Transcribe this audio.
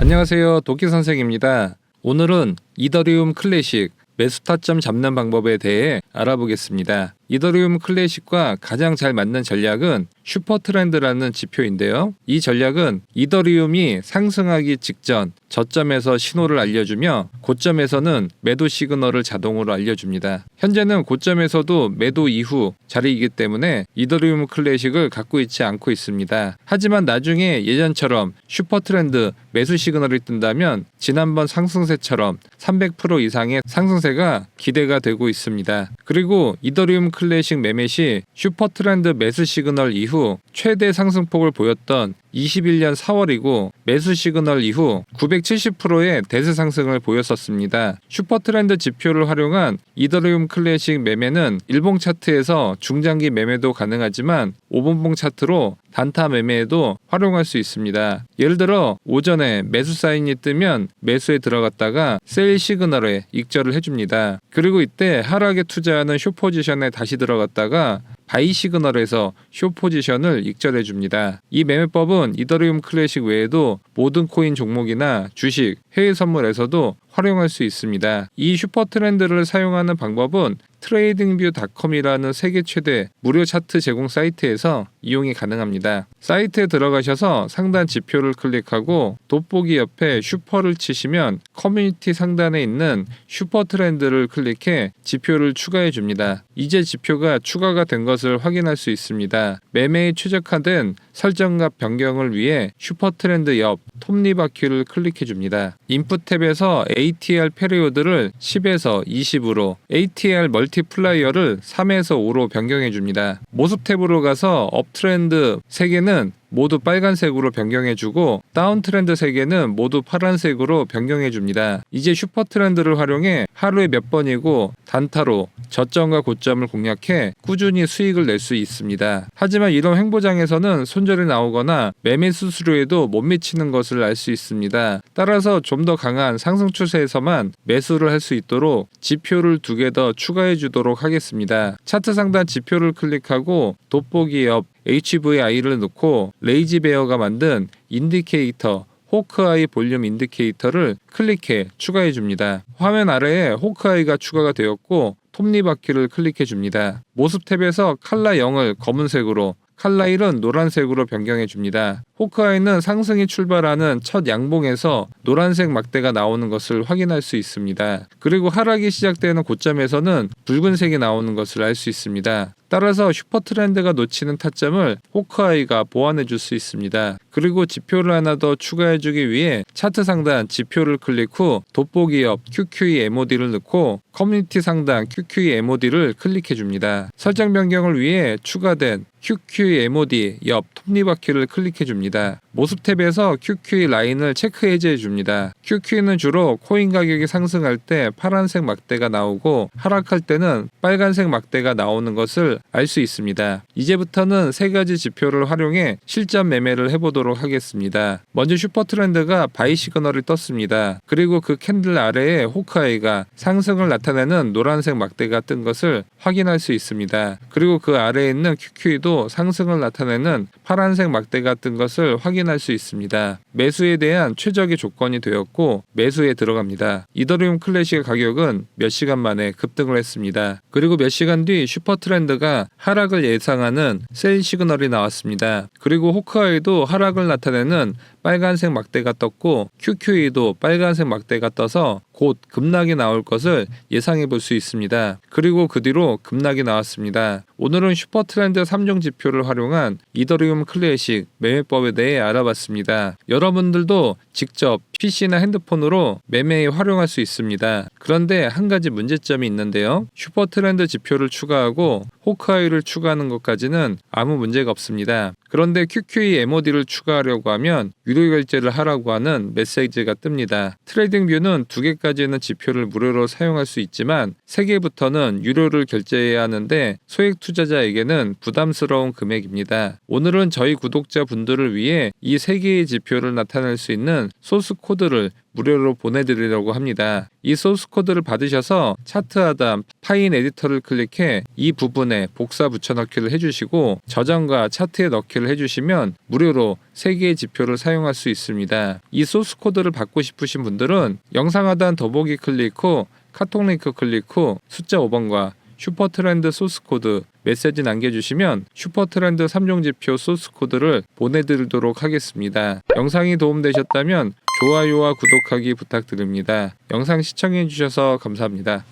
안녕하세요. 도끼 선생입니다. 오늘은 이더리움 클래식 매수 타점 잡는 방법에 대해 알아보겠습니다. 이더리움 클래식과 가장 잘 맞는 전략은 슈퍼 트렌드라는 지표인데요. 이 전략은 이더리움이 상승하기 직전 저점에서 신호를 알려주며 고점에서는 매도 시그널을 자동으로 알려줍니다. 현재는 고점에서도 매도 이후 자리이기 때문에 이더리움 클래식을 갖고 있지 않고 있습니다. 하지만 나중에 예전처럼 슈퍼 트렌드 매수 시그널이 뜬다면 지난번 상승세처럼 300% 이상의 상승세가 기대가 되고 있습니다. 그리고 이더리움 클래식 매매 시 슈퍼 트렌드 매수 시그널 이후 최대 상승폭을 보였던 21년 4월이고 매수 시그널 이후 970%의 대세 상승을 보였었습니다. 슈퍼 트렌드 지표를 활용한 이더리움 클래식 매매는 일봉 차트에서 중장기 매매도 가능하지만 5분봉 차트로 단타 매매에도 활용할 수 있습니다. 예를 들어 오전에 매수 사인이 뜨면 매수에 들어갔다가 세일 시그널에 익절을 해줍니다. 그리고 이때 하락에 투자하는 쇼 포지션에 다시 들어갔다가 바이 시그널에서 쇼 포지션을 익절해 줍니다. 이 매매법은 이더리움 클래식 외에도 모든 코인 종목이나 주식, 해외 선물에서도 활용할 수 있습니다. 이 슈퍼 트렌드를 사용하는 방법은 트레이딩뷰닷컴이라는 세계 최대 무료 차트 제공 사이트에서 이용이 가능합니다. 사이트에 들어가셔서 상단 지표를 클릭하고 돋보기 옆에 슈퍼를 치시면 커뮤니티 상단에 있는 슈퍼 트렌드를 클릭해 지표를 추가해 줍니다. 이제 지표가 추가가 된 것을 확인할 수 있습니다. 매매에 최적화된 설정값 변경을 위해 슈퍼 트렌드 옆 톱니바퀴를 클릭해 줍니다. 인풋 탭에서 ATR 페리오드를 10에서 20으로 ATR 멀티플라이어를 3에서 5로 변경해 줍니다. 모습 탭으로 가서 업 트렌드 3개는 모두 빨간색으로 변경해주고 다운 트렌드 3개는 모두 파란색으로 변경해줍니다. 이제 슈퍼 트렌드를 활용해 하루에 몇 번이고 단타로 저점과 고점을 공략해 꾸준히 수익을 낼 수 있습니다. 하지만 이런 횡보장에서는 손절이 나오거나 매매 수수료에도 못 미치는 것을 알 수 있습니다. 따라서 좀 더 강한 상승 추세에서만 매수를 할 수 있도록 지표를 두 개 더 추가해 주도록 하겠습니다. 차트 상단 지표를 클릭하고 돋보기 옆 HVI를 넣고 레이지베어가 만든 인디케이터 호크아이 볼륨 인디케이터를 클릭해 추가해 줍니다. 화면 아래에 호크아이가 추가가 되었고 톱니바퀴를 클릭해 줍니다. 모습 탭에서 칼라 0을 검은색으로 칼라 1은 노란색으로 변경해 줍니다. 호크아이는 상승이 출발하는 첫 양봉에서 노란색 막대가 나오는 것을 확인할 수 있습니다. 그리고 하락이 시작되는 고점에서는 붉은색이 나오는 것을 알 수 있습니다. 따라서 슈퍼 트렌드가 놓치는 타점을 호크아이가 보완해 줄 수 있습니다. 그리고 지표를 하나 더 추가해 주기 위해 차트 상단 지표를 클릭 후 돋보기 옆 QQE MOD를 넣고 커뮤니티 상단 QQE MOD를 클릭해 줍니다. 설정 변경을 위해 추가된 QQE MOD 옆 톱니바퀴를 클릭해 줍니다. 모습 탭에서 QQE 라인을 체크 해제해 줍니다. QQE는 주로 코인 가격이 상승할 때 파란색 막대가 나오고 하락할 때는 빨간색 막대가 나오는 것을 알 수 있습니다. 이제부터는 세 가지 지표를 활용해 실전 매매를 해보도록 하겠습니다. 먼저 슈퍼 트렌드가 바이 시그널이 떴습니다. 그리고 그 캔들 아래에 호크아이가 상승을 나타내는 노란색 막대가 뜬 것을 확인할 수 있습니다. 그리고 그 아래에 있는 QQE도 상승을 나타내는 파란색 막대가 뜬 것을 확인할 수 있습니다. 매수에 대한 최적의 조건이 되었고 매수에 들어갑니다. 이더리움 클래식의 가격은 몇 시간 만에 급등을 했습니다. 그리고 몇 시간 뒤 슈퍼 트렌드가 하락을 예상하는 셀 시그널이 나왔습니다. 그리고 호크아이도 하락을 나타내는 빨간색 막대가 떴고 QQE도 빨간색 막대가 떠서 곧 급락이 나올 것을 예상해 볼 수 있습니다. 그리고 그 뒤로 급락이 나왔습니다. 오늘은 슈퍼 트렌드 3종 지표를 활용한 이더리움 클래식 매매법에 대해 알아봤습니다. 여러분들도 직접 PC나 핸드폰으로 매매에 활용할 수 있습니다. 그런데 한 가지 문제점이 있는데요. 슈퍼 트렌드 지표를 추가하고 호크아이를 추가하는 것까지는 아무 문제가 없습니다. 그런데 QQE MOD를 추가하려고 하면 유료 결제를 하라고 하는 메시지가 뜹니다. 트레이딩 뷰는 두 개까지는 지표를 무료로 사용할 수 있지만 세 개부터는 유료를 결제해야 하는데 소액 투자자에게는 부담스러운 금액입니다. 오늘은 저희 구독자 분들을 위해 이 세 개의 지표를 나타낼 수 있는 소스 코드를 무료로 보내드리려고 합니다. 이 소스 코드를 받으셔서 차트 하단 파인 에디터를 클릭해 이 부분에 복사 붙여넣기를 해주시고 저장과 차트에 넣기를 해주시면 무료로 3개의 지표를 사용할 수 있습니다. 이 소스 코드를 받고 싶으신 분들은 영상 하단 더보기 클릭 후 카톡 링크 클릭 후 숫자 5번과 슈퍼트렌드 소스 코드 메시지 남겨주시면 슈퍼트렌드 3종 지표 소스 코드를 보내드리도록 하겠습니다. 영상이 도움되셨다면 좋아요와 구독하기 부탁드립니다. 영상 시청해주셔서 감사합니다.